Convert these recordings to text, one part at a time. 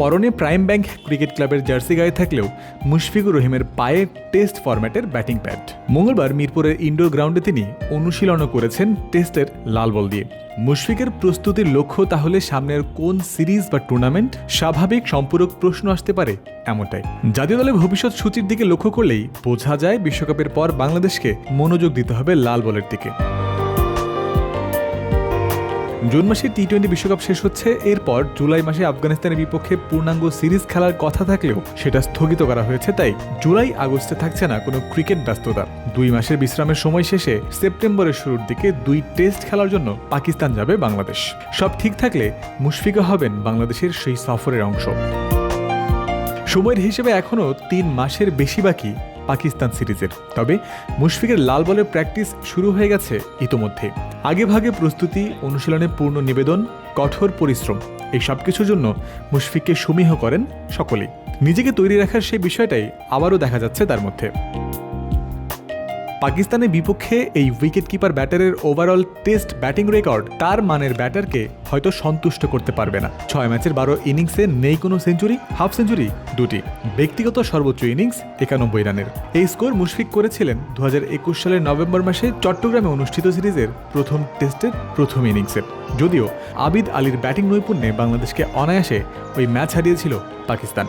পরনে prime bank cricket ক্লাবের jersey গায়ে থাকলেও মুশফিকুর রহিমের পায়ে টেস্ট ফরম্যাটের ব্যাটিং প্যাড। মঙ্গলবার মিরপুরের ইনডোর গ্রাউন্ডে তিনি অনুশীলনও করেছেন টেস্টের লাল বল দিয়ে। মুশফিকের প্রস্তুতির লক্ষ্য তাহলে সামনের কোন সিরিজ বা টুর্নামেন্ট স্বাভাবিক সম্পূরক প্রশ্ন আসতে পারে এমনটাই। জাতীয় দলের ভবিষ্যৎ সূচির দিকে লক্ষ্য করলেই বোঝা যায় বিশ্বকাপের পর বাংলাদেশকে মনোযোগ দিতে হবে লাল বলের দিকে। জুন মাসে টি টোয়েন্টি বিশ্বকাপ শেষ হচ্ছে, এরপর জুলাই মাসে আফগানিস্তানের বিপক্ষে পূর্ণাঙ্গ সিরিজ খেলার কথা থাকলেও সেটা স্থগিত করা হয়েছে, তাই জুলাই আগস্টে থাকছে না কোনো ক্রিকেট ব্যস্ততা। দুই মাসের বিশ্রামের সময় শেষে সেপ্টেম্বরের শুরুর দিকে দুই টেস্ট খেলার জন্য পাকিস্তান যাবে বাংলাদেশ। সব ঠিক থাকলে মুশফিকা হবেন বাংলাদেশের সেই সফরের অংশ। সময়ের হিসেবে এখনও তিন মাসের বেশি বাকি পাকিস্তান সিরিজের। তবে মুশফিকের লাল বলের প্র্যাকটিস শুরু হয়ে গেছে ইতোমধ্যে। আগেভাগে প্রস্তুতি, অনুশীলনে পূর্ণ নিবেদন, কঠোর পরিশ্রম, এই সব কিছুর জন্য মুশফিককে সমীহ করেন সকলেই। নিজেকে তৈরি রাখার সেই বিষয়টাই আবারও দেখা যাচ্ছে তার মধ্যে। পাকিস্তানের বিপক্ষে এই উইকেট কিপার ব্যাটারের ওভারঅল টেস্ট ব্যাটিং রেকর্ড তার মানের ব্যাটারকে হয়তো সন্তুষ্ট করতে পারবে না। ছয় ম্যাচের বারো ইনিংসে নেই কোনো সেঞ্চুরি, হাফ সেঞ্চুরি দুটি। ব্যক্তিগত সর্বোচ্চ ইনিংস একানব্বই রানের। এই স্কোর মুশফিক করেছিলেন দু হাজার একুশ সালের নভেম্বর মাসে চট্টগ্রামে অনুষ্ঠিত সিরিজের প্রথম টেস্টের প্রথম ইনিংসে। যদিও আবিদ আলীর ব্যাটিং নৈপুণ্যে বাংলাদেশকে অনায়াসে ওই ম্যাচ হারিয়েছিল পাকিস্তান।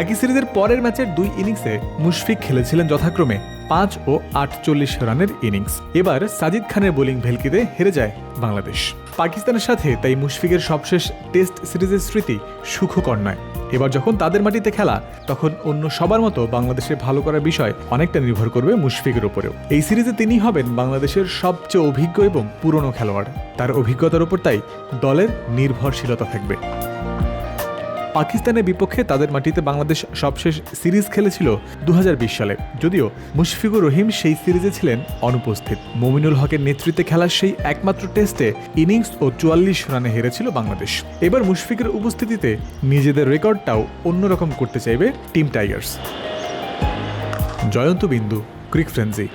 একই সিরিজের পরের ম্যাচের দুই ইনিংসে মুশফিক খেলেছিলেন যথাক্রমে পাঁচ ও আটচল্লিশ রানের ইনিংস। এবার সাজিদ খানের বোলিং ভেলকিতে হেরে যায় বাংলাদেশ। পাকিস্তানের সাথে তাই মুশফিকের সবশেষ টেস্ট সিরিজের স্মৃতি সুখকর নয়। এবার যখন তাদের মাটিতে খেলা, তখন অন্য সবার মতো বাংলাদেশের ভালো করার বিষয় অনেকটা নির্ভর করবে মুশফিকের উপরেও। এই সিরিজে তিনি হবেন বাংলাদেশের সবচেয়ে অভিজ্ঞ এবং পুরনো খেলোয়াড়। তার অভিজ্ঞতার উপর তাই দলের নির্ভরশীলতা থাকবে। পাকিস্তানের বিপক্ষে তাদের মাটিতে বাংলাদেশ সবশেষ সিরিজ খেলেছিল দু হাজার বিশ সালে। যদিও মুশফিকুর রহিম সেই সিরিজে ছিলেন অনুপস্থিত। মমিনুল হকের নেতৃত্বে খেলার সেই একমাত্র টেস্টে ইনিংস ও চুয়াল্লিশ রানে হেরেছিল বাংলাদেশ। এবার মুশফিকের উপস্থিতিতে নিজেদের রেকর্ডটাও অন্যরকম করতে চাইবে টিম টাইগার্স। জয়ন্ত বিন্দু, ক্রিক ফ্রেন্সি।